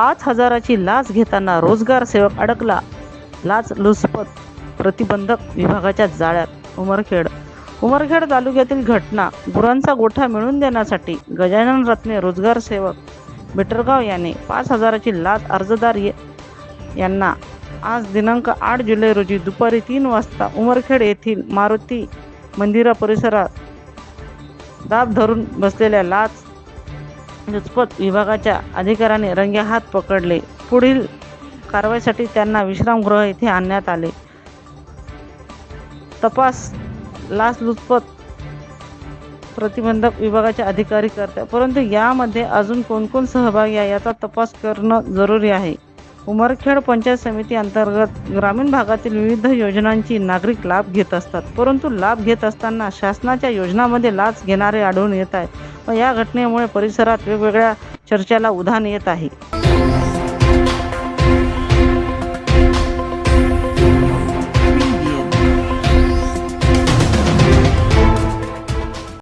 पाच हजाराची लाच घेताना रोजगार सेवक अडकला. लाच लुचपत प्रतिबंधक विभागाच्या जाळ्यात. उमरखेड. उमरखेड तालुक्यातील घटना. गुरांचा गोठा मिळवून देण्यासाठी गजानन रत्ने रोजगार सेवक बिटरगाव याने पाच हजाराची लाच अर्जदार ये- यांना आज दिनांक आठ जुलै रोजी दुपारी तीन वाजता उमरखेड येथील मारुती मंदिरा परिसरात दाब धरून बसलेल्या लाच लुचपत विभागाच्या अधिकाऱ्याने रंगेहात पकडले. पुढील कारवाईसाठी त्यांना विश्रामगृह येथे आणण्यात आले. तपास लाचलुचपत प्रतिबंधक विभागाचे अधिकारी करतात. परंतु यामध्ये अजून कोण कोण सहभागी आहे याचा तपास करणं जरुरी आहे. उमरखेड पंचायत समिती अंतर्गत ग्रामीण भागातील विविध योजनांची नागरिक लाभ घेत असतात. परंतु लाभ घेत असताना शासनाच्या योजनामध्ये लाच घेणारे आढळून येत आहे व या घटनेमुळे परिसरात वेगवेगळ्या चर्चेला उधाण येत आहे.